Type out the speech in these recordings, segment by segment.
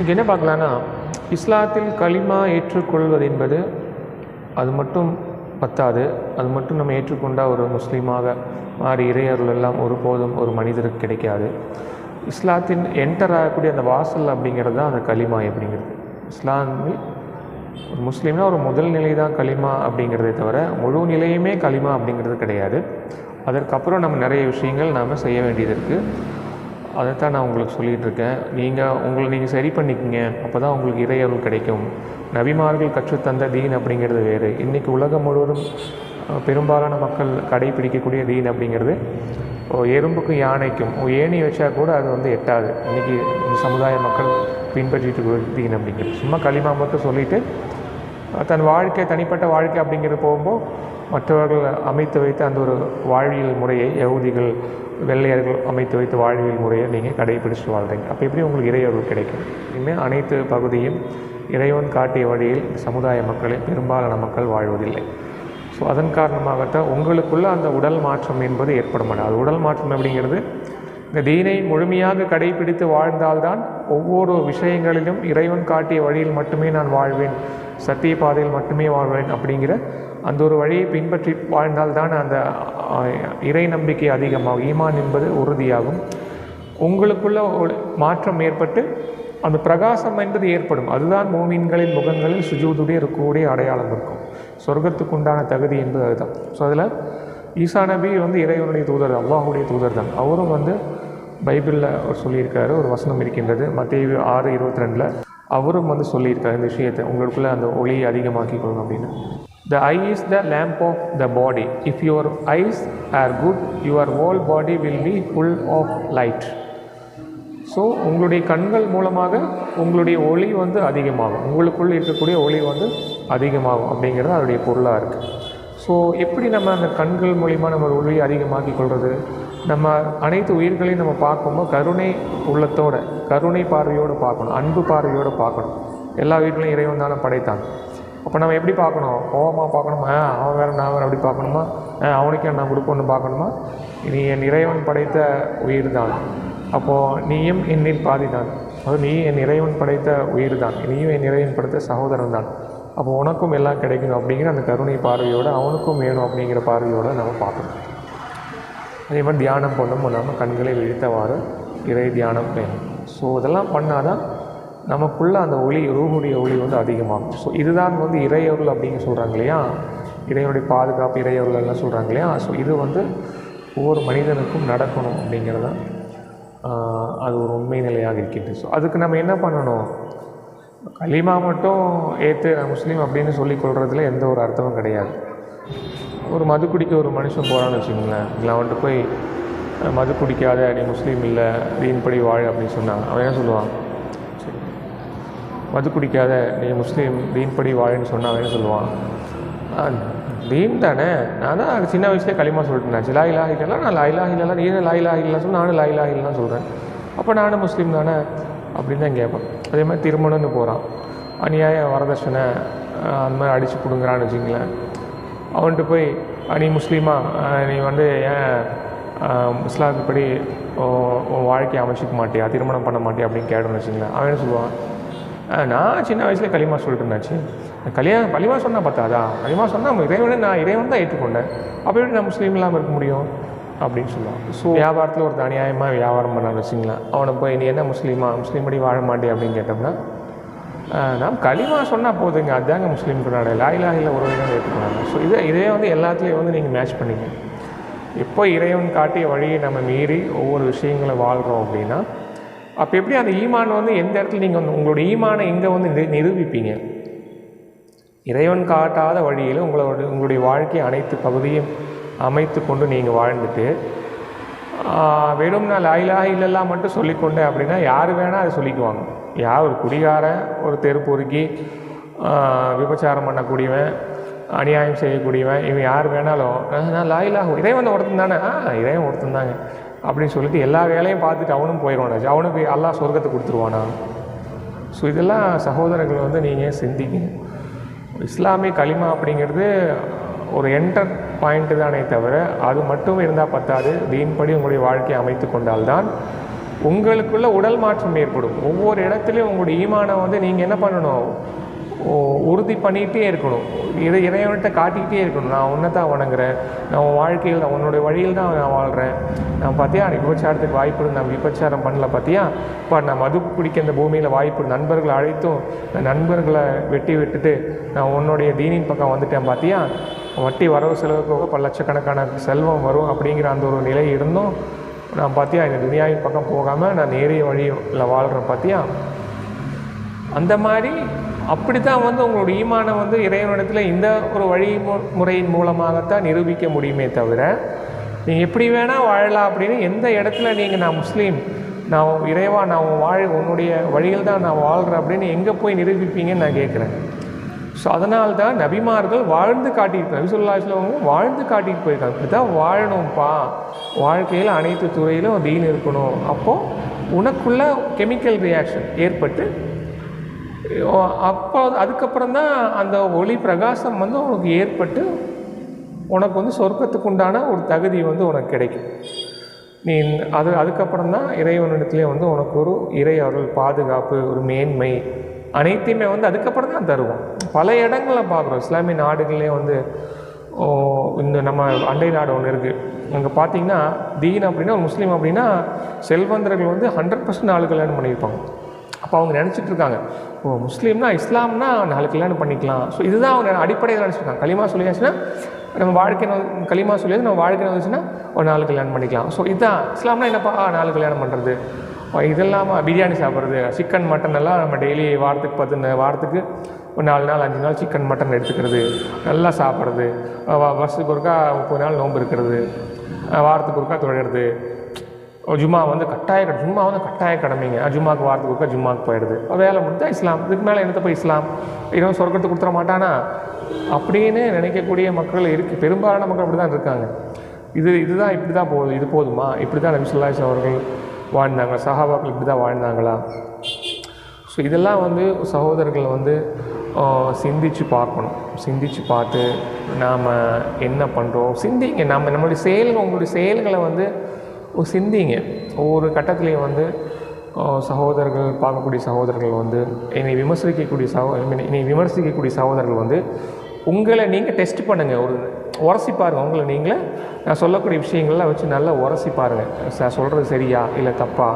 இங்கே என்ன பார்க்கலான்னா இஸ்லாத்தில் களிமா ஏற்றுக்கொள்வது என்பது அது மட்டும் பத்தாது. அது மட்டும் நம்ம ஏற்றுக்கொண்டால் ஒரு முஸ்லீமாக மாறி இறையர்கள் எல்லாம் ஒருபோதும் ஒரு மனிதருக்கு கிடைக்காது. இஸ்லாத்தின் என்டர் ஆகக்கூடிய அந்த வாசல் அப்படிங்கிறது தான் அந்த களிமா அப்படிங்கிறது. இஸ்லாமில் ஒரு முஸ்லீம்னா ஒரு முதல் நிலை தான் களிமா அப்படிங்கிறதே தவிர முழு நிலையுமே களிமா அப்படிங்கிறது கிடையாது. அதற்கப்புறம் நம்ம நிறைய விஷயங்கள் நாம் செய்ய வேண்டியது இருக்குது அதைத்தான் நான் உங்களுக்கு சொல்லிகிட்டு இருக்கேன் நீங்கள் உங்களை நீங்கள் சரி பண்ணிக்கங்க. அப்போ தான் உங்களுக்கு இறையருள் கிடைக்கும். நபிமார்கள் கற்றுத்தந்த தீன் அப்படிங்கிறது வேறு. இன்றைக்கி உலகம் முழுவதும் பெரும்பாலான மக்கள் கடைபிடிக்கக்கூடிய தீன் அப்படிங்கிறது ஓ, எறும்புக்கும் யானைக்கும். ஓ, ஏணி வச்சா கூட அது வந்து எட்டாது. இன்றைக்கி இந்த சமுதாய மக்கள் பின்பற்றிட்டு இருக்கிற தீன் அப்படிங்கிறது. சும்மா களிமா மட்டும் சொல்லிவிட்டு தன் வாழ்க்கை தனிப்பட்ட வாழ்க்கை அப்படிங்கிறது போகும்போது மற்றவர்கள் அமைத்து வைத்த அந்த ஒரு வாழ்வியல் முறையை யகுதிகள் வெள்ளையர்கள் அமைத்து வைத்த வாழ்வியல் முறையை நீங்கள் கடைபிடிச்சு வாழ்றீங்க. அப்போ எப்படி உங்களுக்கு இறையொருள் கிடைக்கும்? இனிமேல் அனைத்து பகுதியும் இறைவன் காட்டிய வழியில் சமுதாய மக்களில் பெரும்பாலான மக்கள் வாழ்வதில்லை. ஸோ அதன் காரணமாகத்தான் உங்களுக்குள்ள அந்த உடல் மாற்றம் என்பது ஏற்படும். அது உடல் மாற்றம் அப்படிங்கிறது இந்த தீனை முழுமையாக கடைபிடித்து வாழ்ந்தால்தான் ஒவ்வொரு விஷயங்களிலும் இறைவன் காட்டிய வழியில் மட்டுமே நான் வாழ்வேன். சத்திய பாதையில் மட்டுமே வாழ்வேன் அப்படிங்கிற அந்த ஒரு வழியை பின்பற்றி வாழ்ந்தால்தான் அந்த இறை நம்பிக்கை அதிகமாகும். ஈமான் என்பது உறுதியாகும். உங்களுக்குள்ள ஒரு மாற்றம் ஏற்பட்டு அந்த பிரகாசம் என்பது ஏற்படும். அதுதான் மூமின்களின் முகங்களில் சுஜூதுடைய இருக்கக்கூடிய அடையாளம் இருக்கும். சொர்க்கத்துக்கு உண்டான தகுதி என்பது அதுதான். ஸோ அதில் ஈசா நபி வந்து இறைவனுடைய தூதர் அல்லாஹுடைய தூதர் தான். அவரும் வந்து பைபிளில் அவர் சொல்லியிருக்காரு ஒரு வசனம் இருக்கின்றது. மத்திய ஆறு இருபத்தி ரெண்டில் அவரும் வந்து சொல்லியிருக்காரு இந்த விஷயத்தை உங்களுக்குள்ளே அந்த ஒளியை அதிகமாக்கி கொள்ளும் அப்படின்னு. The eye is the lamp of the body if your eyes are good your whole body will be full of light so உங்களுடைய கண்கள் மூலமாக உங்களுடைய ஒளி வந்து அதிகமாகும். உங்களுக்குள் இருக்கக்கூடிய ஒளி வந்து அதிகமாகும் அப்படிங்கிறது அதனுடைய பொருளாக இருக்குது ஸோ எப்படி நம்ம அந்த கண்கள் மூலிமா நம்ம ஒளியை அதிகமாக்கி கொள்வது நம்ம அனைத்து உயிர்களையும் நம்ம பார்க்கும்போது கருணை உள்ளத்தோட கருணை பார்வையோடு பார்க்கணும் அன்பு பார்வையோடு பார்க்கணும். எல்லா உயிர்களையும் இறைவன் தானே படைத்தான். அப்போ நம்ம எப்படி பார்க்கணும்? கோபமாக பார்க்கணுமா? அவன் வேறு நான் வேறு அப்படி பார்க்கணுமா? அவனுக்கே அவனுக்கு நான் கொடுக்கணும்னு பார்க்கணுமா? நீ என் இறைவன் படைத்த உயிர் தான். அப்போது நீயும் என்னில் பாதி தான். அது நீ என் இறைவன் படைத்த உயிர் தான். நீயும் என் இறைவன் படைத்த சகோதரன் தான். அப்போ உனக்கும் எல்லாம் கிடைக்கணும் அப்படிங்கிற அந்த கருணை பார்வையோடு அவனுக்கும் வேணும் அப்படிங்கிற பார்வையோடு நம்ம பார்க்கணும். அதே மாதிரி தியானம் பண்ணும் நம்ம கண்களை விழித்தவாறு இறை தியானம் வேணும். ஸோ இதெல்லாம் பண்ணால் தான் நமக்குள்ளே அந்த ஒளி ரூஹுடைய ஒளி வந்து அதிகமாகும். ஸோ இதுதான் வந்து இறையருள் அப்படின்னு சொல்கிறாங்க இல்லையா? இறைவனுடைய பாதுகாப்பு இறையருள் எல்லாம் சொல்கிறாங்க இல்லையா? ஸோ இது வந்து ஒவ்வொரு மனிதனுக்கும் நடக்கணும் அப்படிங்கிறது தான் அது ஒரு உண்மை நிலையாக இருக்கின்றது. ஸோ அதுக்கு நம்ம என்ன பண்ணணும்? கலிமா மட்டும் ஏற்று நான் முஸ்லீம் அப்படின்னு சொல்லி கொள்றதுல எந்த ஒரு அர்த்தமும் கிடையாது. ஒரு மது குடிக்க ஒரு மனுஷன் போகிறான்னு வச்சுக்கோங்களேன். இல்லை அவன்கிட்ட போய் மது குடிக்காத நீ முஸ்லீம் இல்லை தீன்படி வாழ் அப்படின்னு சொன்னான் அவன் என்ன சொல்லுவான்? சரி. மது குடிக்காத நீ முஸ்லீம் தீன்படி வாழ்ன்னு சொன்னால் அவன் என்ன சொல்லுவான்? "ஆ, தீன் தானே. நான் தான் சின்ன வயசுலேயே களிமா சொல்லிட்டேன் சி இலா இல்லைலாம் நான் லாயிலா இல்லைலாம் நீ லா இலா இல்லைலாம் சொல்லி நானும் லாயிலா இல்லைலாம் சொல்கிறேன் அப்போ நானும் முஸ்லீம் தானே அப்படின்னு தான் கேட்பேன். அதே மாதிரி திருமணம்னு போகிறான் அநியாய வரதட்சணை அந்த மாதிரி அடித்து கொடுங்குறான்னு வச்சுங்களேன் அவன்கிட்ட போய் நீ முஸ்லீமா? நீ வந்து ஏன் இஸ்லாத்துப்படி உன் வாழ்க்கையை அமைச்சிக்க மாட்டியா திருமணம் பண்ண மாட்டியா அப்படின்னு கேட்டோம்னு வச்சுங்களேன் அவன் என்ன சொல்லுவான்? "அஹ், நான் சின்ன வயசுல களிமா சொல்லிட்டு இருந்தாச்சு. கல்யாணம் களிமா சொன்னால் பார்த்தாதா களிமா சொன்னால் இறைவனை நான் இறைவன் தான் ஏற்றுக்கொண்டேன். அப்போ எப்படி நான் முஸ்லீம் இல்லாமல் இருக்க முடியும்? அப்படின்னு சொல்லுவான். ஸோ வியாபாரத்தில் ஒரு அநியாயமாக வியாபாரம் பண்ணான்னு வச்சுங்களேன் அவனை போய் நீ என்ன முஸ்லீமா? முஸ்லீம் படி வாழ மாட்டே அப்படின்னு கேட்டோம்னா நாம் களிமா சொன்னால் போதுங்க. அதுதாங்க முஸ்லீம் கொண்டாட லாயிலா இல்லை உறவினர் ஏற்றுக்கொண்டாங்க ஸோ இதே இதே வந்து எல்லாத்துலேயும் வந்து நீங்கள் மேட்ச் பண்ணிங்க. எப்போ இறைவன் காட்டிய வழியை நம்ம மீறி ஒவ்வொரு விஷயங்களை வாழ்கிறோம் அப்படின்னா அப்போ எப்படி அந்த ஈமான் வந்து எந்த இடத்துல நீங்கள் வந்து உங்களோட ஈமானை இங்கே வந்து நிரு- நிரூபிப்பீங்க? இறைவன் காட்டாத வழியில் உங்களோட உங்களுடைய வாழ்க்கை அனைத்து பகுதியும் அமைத்து கொண்டு நீங்கள் வாழ்ந்துட்டு வெறும் நான் லாயிலா இல்லெல்லாம் மட்டும் சொல்லிக்கொண்டேன் அப்படின்னா யார் வேணால் அதை சொல்லிக்குவாங்க. யார் ஒரு குடிகாரன் ஒரு தெருப்பொருக்கி விபச்சாரம் பண்ணக்கூடியவன் அநியாயம் செய்யக்கூடியவன் இவன் யார் வேணாலும் நான் லாயிலாகும் இதே வந்து ஒருத்தன் தானே? ஆ இறைவன் ஒருத்தன் தாங்க. அப்படின்னு சொல்லிட்டு எல்லா வேலையும் பார்த்துட்டு அவனும் போயிடுவானாச்சு அவனுக்கு எல்லா சொர்க்கத்தை கொடுத்துருவானா? ஸோ இதெல்லாம் சகோதரர்கள் வந்து நீங்கள் சிந்திக்கணும் இஸ்லாமிய களிமா அப்படிங்கிறது ஒரு என்டர் பாயிண்ட் தானே தவிர அது மட்டும் இருந்தால் பத்தாது. தீன்படி உங்களுடைய வாழ்க்கையை அமைத்து கொண்டால்தான் உங்களுக்குள்ள உடல் மாற்றம் ஏற்படும். ஒவ்வொரு இடத்துலையும் உங்களுடைய ஈமானம் வந்து நீங்கள் என்ன பண்ணணும்? உறுதி பண்ணிகிட்டே இருக்கணும். இதை இறைவன்கிட்ட காட்டிக்கிட்டே இருக்கணும். நான் உன்னை தான் வணங்குறேன். நான் உன் வாழ்க்கையில் நான் உன்னுடைய வழியில் தான் நான் வாழ்கிறேன் நான் பார்த்தியா எனக்கு விபச்சாரத்துக்கு வாய்ப்பு நான் விபச்சாரம் பண்ணல பார்த்தியா இப்போ நான் மது குடிக்க இந்த பூமியில் வாய்ப்பு நண்பர்களை அழைத்தும் நண்பர்களை வெட்டி விட்டுட்டு நான் உன்னுடைய தீனின் பக்கம் வந்துட்டேன் பார்த்தியா வட்டி வரவு செலவு போக பல லட்சக்கணக்கான செல்வம் வரும் அப்படிங்கிற அந்த ஒரு நிலை இருந்தும் நான் பார்த்தியா இந்த துனியாவின் பக்கம் போகாமல் நான் நேரிய வழியில் வாழ்கிறேன் பார்த்தியா அந்த மாதிரி அப்படி தான் வந்து உங்களோட ஈமானை வந்து இறைவனிடத்தில் இந்த ஒரு வழிமுறையின் மூலமாகத்தான் நிரூபிக்க முடியுமே தவிர நீங்கள் எப்படி வேணால் வாழலாம் அப்படின்னு எந்த இடத்துல நீங்கள் நான் முஸ்லீம் நான் இறைவா நான் உன் வாழ் உன்னுடைய வழியில் தான் நான் வாழ்கிறேன் அப்படின்னு எங்கே போய் நிரூபிப்பீங்கன்னு நான் கேட்குறேன். ஸோ அதனால தான் நபிமார்கள் வாழ்ந்து காட்டிட்டு நபி சொல்லா வாழ்ந்து காட்டிட்டு போயிருக்காங்க. இப்படி தான் வாழணும்ப்பா வாழ்க்கையில் அனைத்து துறையிலும் தீன் இருக்கணும். அப்போது உனக்குள்ள கெமிக்கல் ரியாக்ஷன் ஏற்பட்டு அப்போ அதுக்கப்புறம் தான் அந்த ஒளி பிரகாசம் வந்து உனக்கு ஏற்பட்டு உனக்கு வந்து சொர்க்கத்துக்கு உண்டான ஒரு தகுதி வந்து உனக்கு கிடைக்கும். நீ அது அதுக்கப்புறம் தான் இறைவனிடத்துலேயே வந்து உனக்கு ஒரு இறை அருள் பாதுகாப்பு ஒரு மேன்மை அனைத்தையுமே வந்து அதுக்கப்புறம் தான் தருவோம். பல இடங்களில் பார்க்குறோம். இஸ்லாமிய நாடுகள்லேயே வந்து இந்த நம்ம அண்டை நாடு ஒன்று இருக்குது அங்கே பார்த்தீங்கன்னா தீன் அப்படின்னா ஒரு முஸ்லீம் அப்படின்னா செல்வந்தர்கள் வந்து ஹண்ட்ரட் பர்சன்ட் ஆளு கல்யாணம் பண்ணியிருப்பாங்க. அப்போ அவங்க நினச்சிட்டு இருக்காங்க. ஓ முஸ்லீம்னா இஸ்லாம்னா நாலு கல்யாணம் பண்ணிக்கலாம். ஸோ இதுதான் அவங்க அடிப்படையில் நினச்சிருக்காங்க களிமா சொல்லியாச்சுன்னா நம்ம வாழ்க்கை களிமா சொல்லியாச்சு நம்ம வாழ்க்கை வந்துச்சுன்னா ஒரு நாலு கல்யாணம் பண்ணிக்கலாம். ஸோ இதுதான். இஸ்லாம்னா என்னப்பா நாலு கல்யாணம் பண்ணுறது இதெல்லாம பிரியாணி சாப்பிட்றது? சிக்கன் மட்டன் எல்லாம் நம்ம டெய்லி வாரத்துக்கு பத்து வாரத்துக்கு ஒரு நாலு நாள் அஞ்சு நாள் சிக்கன் மட்டன் எடுத்துக்கிறது. நல்லா சாப்பிட்றது. வருஷத்துக்கு ஒருக்கா முப்பது நாள் நோம்பு இருக்கிறது. வாரத்துக்கு ஒருக்கா தொழுகிறது. ஜும்மா வந்து கட்டாய கடை ஜும்மா வந்து கட்டாய கடமைங்க. அஹ் ஜும்மாக்கு வாரத்துக்கு ஒருக்கா ஜும்மாக்கு போயிடுது. வேலை முடிஞ்சா இஸ்லாம். இதுக்கு மேலே என்னத்தை போய் இஸ்லாம்? இவன் சொர்க்கத்துக்கு கொடுத்துட மாட்டானா? அப்படின்னு நினைக்கக்கூடிய மக்கள் இருக்கு. பெரும்பாலான மக்கள் அப்படி தான் இருக்காங்க. இது இதுதான் இப்படி தான் போகுது. இது போதுமா? இப்படி தான் நபிசுல்லாஸ் அவர்கள் வாழ்ந்தாங்க சஹாபாக்கள் இப்படி தான் வாழ்ந்தாங்களா? ஸோ இதெல்லாம் வந்து சகோதரர்கள் வந்து சிந்திச்சு பார்க்கணும். சிந்திச்சு பார்த்து நாம் என்ன பண்ணுறோம் சிந்திங்க. நம்ம நம்மளுடைய செயல்கள் உங்களுடைய செயல்களை வந்து சிந்திங்க. ஒவ்வொரு கட்டத்துலேயும் வந்து சகோதரர்கள் பார்க்கக்கூடிய சகோதரர்கள் வந்து என்னை விமர்சிக்கக்கூடிய சகோ என்னை விமர்சிக்கக்கூடிய சகோதரர்கள் வந்து உங்களை நீங்கள் டெஸ்ட் பண்ணுங்கள் ஒரு உரசி பாருங்கள் உங்களை நீங்களே நான் சொல்லக்கூடிய விஷயங்கள்லாம் வச்சு நல்லா உரசி பாருங்கள் நான் சொல்கிறது சரியா? இல்லை தப்பா?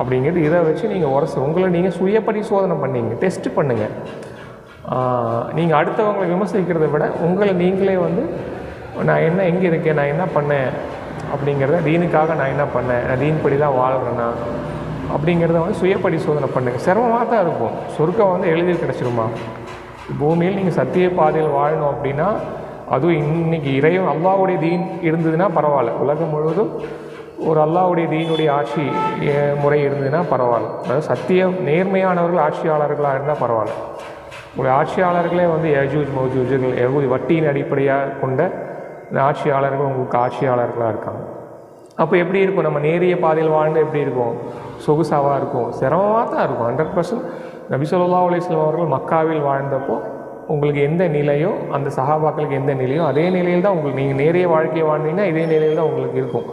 அப்படிங்கிறது இதை வச்சு நீங்கள் உரசு உங்களை நீங்கள் சுய பரிசோதனை பண்ணீங்க. டெஸ்ட் பண்ணுங்கள் நீங்கள் அடுத்தவங்களை விமர்சிக்கிறதை விட உங்களை நீங்களே வந்து நான் என்ன எங்கே இருக்கேன்? நான் என்ன பண்ணேன்? அப்படிங்கிறத தீனுக்காக நான் என்ன பண்ணேன்? நான் தீன் படி தான் வாழ்கிறேன்னா அப்படிங்கிறத வந்து சுய பரிசோதனை பண்ணுங்கள் சிரமமாக தான் இருக்கும். சொர்க்கம் வந்து எளிதில் கிடச்சிருமா? பூமியில் நீங்கள் சத்திய பாதையில் வாழணும் அப்படின்னா அதுவும் இன்னைக்கு இறைவன் அல்லாவுடைய தீன் இருந்ததுன்னா பரவாயில்ல. உலகம் முழுவதும் ஒரு அல்லாவுடைய தீனுடைய ஆட்சி முறை இருந்ததுன்னா பரவாயில்ல. அதாவது சத்தியம் நேர்மையானவர்கள் ஆட்சியாளர்களாக இருந்தால் பரவாயில்ல. உங்களுடைய ஆட்சியாளர்களே வந்து யஜூஜ் மௌஜூஜுகள் எவ்வளவு வட்டியின் அடிப்படையாக கொண்ட இந்த ஆட்சியாளர்கள் உங்களுக்கு ஆட்சியாளர்களாக இருக்காங்க. அப்போ எப்படி இருக்கும்? நம்ம நேரிய பாதையில் வாழ்ந்து எப்படி இருக்கும்? சொகுசாவாக இருக்கும்? சிரமமாக தான் இருக்கும். ஹண்ட்ரட் பர்சன்ட் நபி ஸல்லல்லாஹு அவர்கள் மக்காவில் வாழ்ந்தப்போ உங்களுக்கு எந்த நிலையோ அந்த சகாபாக்களுக்கு எந்த நிலையோ அதே நிலையில் தான் உங்களுக்கு நீங்கள் நேரிய வாழ்க்கையை வாழ்ந்தீங்கன்னா இதே நிலையில் தான் உங்களுக்கு இருக்கும்.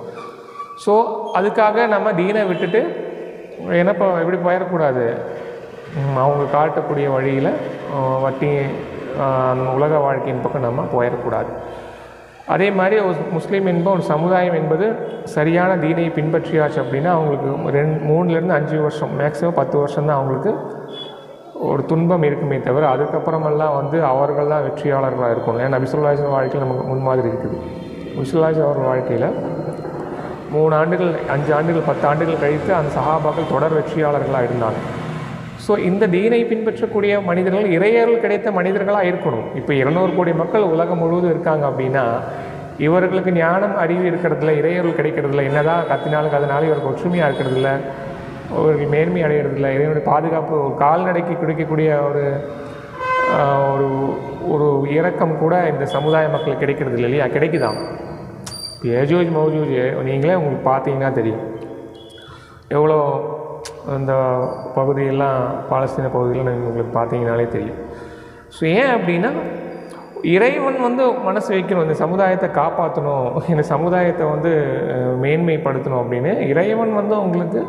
ஸோ அதுக்காக நம்ம தீனை விட்டுட்டு என்னப்பா எப்படி போயிடக்கூடாது? அவங்க காட்டக்கூடிய வழியில் வட்டி உலக வாழ்க்கையின் பக்கம் நம்ம போயிடக்கூடாது. அதே மாதிரி ஒரு முஸ்லீம் என்ப ஒரு சமுதாயம் என்பது சரியான தீனை பின்பற்றியாச்சு அப்படின்னா அவங்களுக்கு ரெண்டு மூணுலேருந்து அஞ்சு வருஷம் மேக்ஸிமம் பத்து வருஷம் தான் அவங்களுக்கு ஒரு துன்பம் இருக்குமே தவிர அதுக்கப்புறமெல்லாம் வந்து அவர்கள் தான் வெற்றியாளர்களாக இருக்கணும். ஏன்னா நபிசுல்லாஜன் வாழ்க்கையில் நமக்கு முன்மாதிரி இருக்குது. நபிசுல்லாஜன் அவர்கள் வாழ்க்கையில் மூணு ஆண்டுகள் அஞ்சு ஆண்டுகள் பத்து ஆண்டுகள் கழித்து அந்த சஹாபாக்கள் தொடர் வெற்றியாளர்களாக இருந்தாங்க. ஸோ இந்த தீனை பின்பற்றக்கூடிய மனிதர்கள் இறையர்கள் கிடைத்த மனிதர்களாக இருக்கணும். இப்போ இருநூறு கோடி மக்கள் உலகம் முழுவதும் இருக்காங்க அப்படின்னா இவர்களுக்கு ஞானம் அறிவு இருக்கிறதுல இறையர்கள் கிடைக்கிறதில்ல. என்னதான் கத்தினாலும் அதனால இவருக்கு ஒற்றுமையாக இருக்கிறதில்ல. இவர்கள் மேன்மை அடைகிறதில்ல. இறைவனுடைய பாதுகாப்பு ஒரு கால்நடைக்கு கிடைக்கக்கூடிய ஒரு ஒரு ஒரு இறக்கம் கூட இந்த சமுதாய மக்களுக்கு கிடைக்கிறது இல்லை இல்லையா? கிடைக்குதான் இப்போ ஏஜோஜ் மௌஜூஜ் நீங்களே உங்களுக்கு பார்த்தீங்கன்னா தெரியும். எவ்வளோ அந்த பகுதியெல்லாம் பாலஸ்தீன பகுதியில் நீங்கள் உங்களுக்கு பார்த்தீங்கனாலே தெரியும். ஸோ ஏன் அப்படின்னா இறைவன் வந்து மனசு வைக்கணும் இந்த சமுதாயத்தை காப்பாற்றணும் இந்த சமுதாயத்தை வந்து மேன்மைப்படுத்தணும் அப்படின்னு இறைவன் வந்து உங்களுக்கு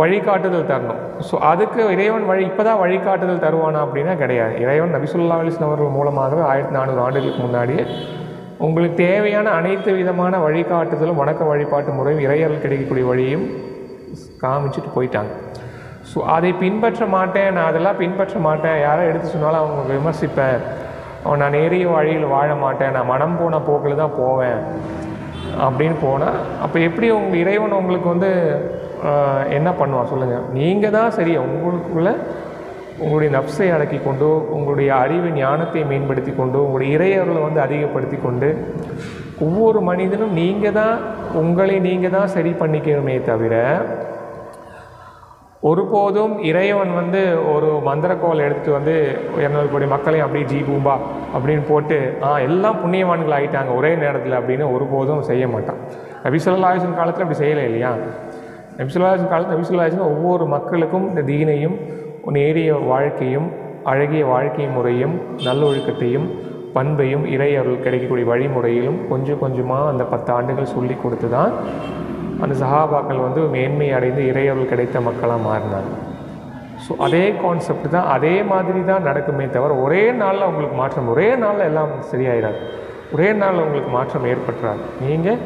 வழிகாட்டுதல் தரணும். ஸோ அதுக்கு இறைவன் வழி இப்போ தான் வழிகாட்டுதல் தருவானா அப்படின்னா கிடையாது. இறைவன் நபிசுல்லா அலிஸ்லாம் அவர்கள் மூலமாகவே ஆயிரத்தி நானூறு ஆண்டுகளுக்கு முன்னாடியே உங்களுக்கு தேவையான அனைத்து விதமான வழிகாட்டுதலும் வணக்க வழிபாட்டு முறையும் இறையர்கள் கிடைக்கக்கூடிய வழியும் காமிச்சிட்டு போயிட்டாங்க. ஸோ அதை பின்பற்ற மாட்டேன் நான் அதெல்லாம் பின்பற்ற மாட்டேன். யாரோ எடுத்து சொன்னாலும் அவங்க விமர்சிப்பேன். அவன் நான் நேரிய வழியில் வாழ மாட்டேன் நான் மனம் போன போக்கில் தான் போவேன் அப்படின்னு போனால் அப்போ எப்படி உங்கள் இறைவன் உங்களுக்கு வந்து என்ன பண்ணுவான் சொல்லுங்கள் நீங்கள் தான் சரி உங்களுக்குள்ளே உங்களுடைய நப்சை அடக்கி கொண்டு உங்களுடைய அறிவு ஞானத்தை மேம்படுத்தி கொண்டு உங்களுடைய இறையர்களை வந்து அதிகப்படுத்தி கொண்டு ஒவ்வொரு மனிதனும் நீங்கள் தான் உங்களை நீங்கள் தான் சரி பண்ணிக்கணுமே தவிர ஒருபோதும் இறைவன் வந்து ஒரு மந்திரக்கோல் எடுத்துட்டு வந்து இரநூறு கோடி மக்களையும் அப்படியே ஜி பூம்பா அப்படின்னு போட்டு ஆ எல்லாம் புண்ணியவான்கள் ஆகிட்டாங்க ஒரே நேரத்தில் அப்படின்னு ஒருபோதும் செய்ய மாட்டான். நபிசுல்லாஹின் காலத்தில் அப்படி செய்யலை இல்லையா? நபிசுல்லாஹின் காலத்தில் நபிசுல்லாஹின் ஒவ்வொரு மக்களுக்கும் இந்த தீனையும் நேரிய வாழ்க்கையும் அழகிய வாழ்க்கை முறையும் நல்லொழுக்கத்தையும் பண்பையும் இறை அருள் கிடைக்கக்கூடிய வழிமுறையிலும் கொஞ்சம் கொஞ்சமாக அந்த பத்து ஆண்டுகள் சொல்லி கொடுத்து தான் அந்த சஹாபாக்கள் வந்து மேன்மை அடைந்து இறையருள் கிடைத்த மக்களாக மாறினாங்க. ஸோ அதே கான்செப்ட் தான் அதே மாதிரி தான் நடக்குமே தவிர ஒரே நாளில் உங்களுக்கு மாற்றம் ஒரே நாளில் எல்லாம் சரியாயிடாது ஒரே நாளில் உங்களுக்கு மாற்றம் ஏற்பட்டுறாது. நீங்கள்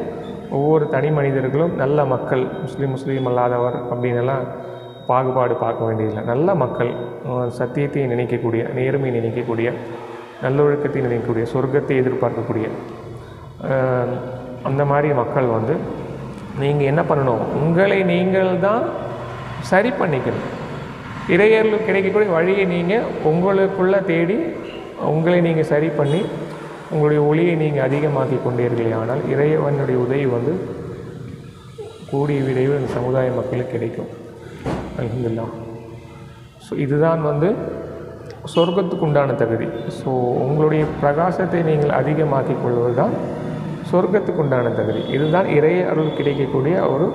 ஒவ்வொரு தனி மனிதர்களும் நல்ல மக்கள் முஸ்லீம் முஸ்லீம் அல்லாதவர் அப்படின்லாம் பாகுபாடு பார்க்க வேண்டியதில்லை. நல்ல மக்கள் சத்தியத்தையும் சத்தியத்தை நினைக்கக்கூடிய நேர்மையை நினைக்கக்கூடிய நல்லொழுக்கத்தை நினைக்கக்கூடிய சொர்க்கத்தை எதிர்பார்க்கக்கூடிய அந்த மாதிரி மக்கள் வந்து நீங்கள் என்ன பண்ணணும்? உங்களை நீங்கள் தான் சரி பண்ணிக்கணும். இறையர்கள் கிடைக்கக்கூடிய வழியை நீங்கள் உங்களுக்குள்ளே தேடி உங்களை நீங்கள் சரி பண்ணி உங்களுடைய ஒளியை நீங்கள் அதிகமாக்கி கொண்டீர்களே ஆனால் இறைவனுடைய உதவி வந்து கூடிய விரைவில் இந்த சமுதாய மக்களுக்கு கிடைக்கும். அல்ஹம்துலில்லாஹ். ஸோ இதுதான் வந்து சொர்க்கத்துக்கு உண்டான தகுதி. ஸோ உங்களுடைய பிரகாசத்தை நீங்கள் அதிகமாக்கிக் கொள்வது தான் சொர்க்கத்துக்கு உண்டான தகுதி. இதுதான் இறைய அருள் கிடைக்கக்கூடிய ஒரு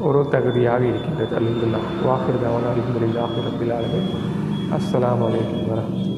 ஒரு தகுதியாக இருக்கின்றது. அல்ஹம்துலில்லாஹ். வாஹிர் தவன். அல்ஹம்துலில்லாஹி. ரப்பில் ஆலமீன் அஸ்ஸலாமு அலைக்கும்